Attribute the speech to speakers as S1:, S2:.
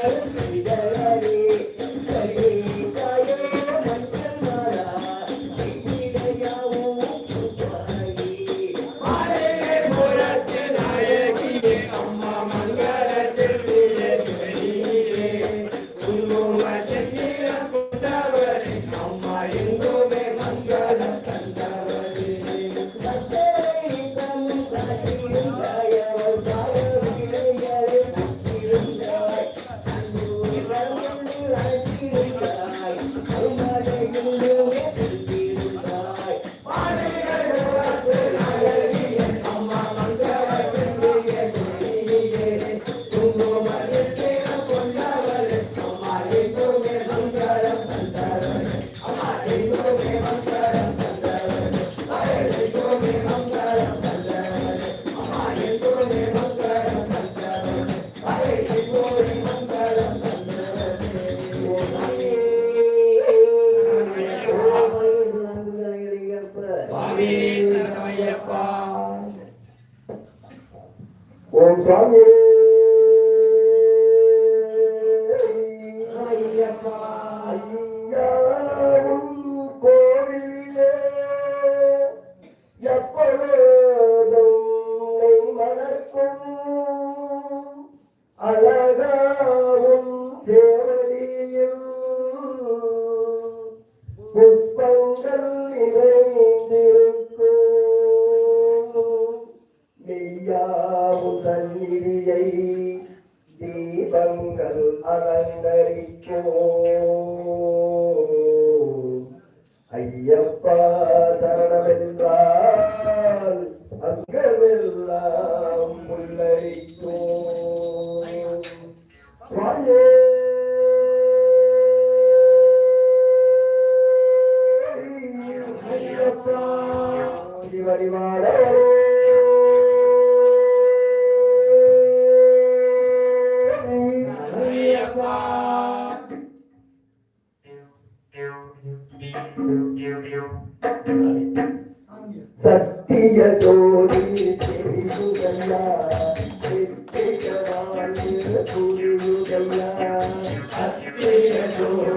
S1: Thank you.
S2: ஓம் சாமி கோவிலே எப்பொழுதும் நெய் மணக்கும் அழகாவும் சேவடியில் தீபங்கள் அலங்கரிக்கும் ஐயப்பா சரணமென்றால் அங்கமெல்லாம் முள்ளரிக்கும் சுவாமியே ஐயப்பா வடிவாடே சத்திய ஜோதி தெரியுதையா நித்திய வாழ்வு புரியுதையா
S1: சத்திய ஜோதி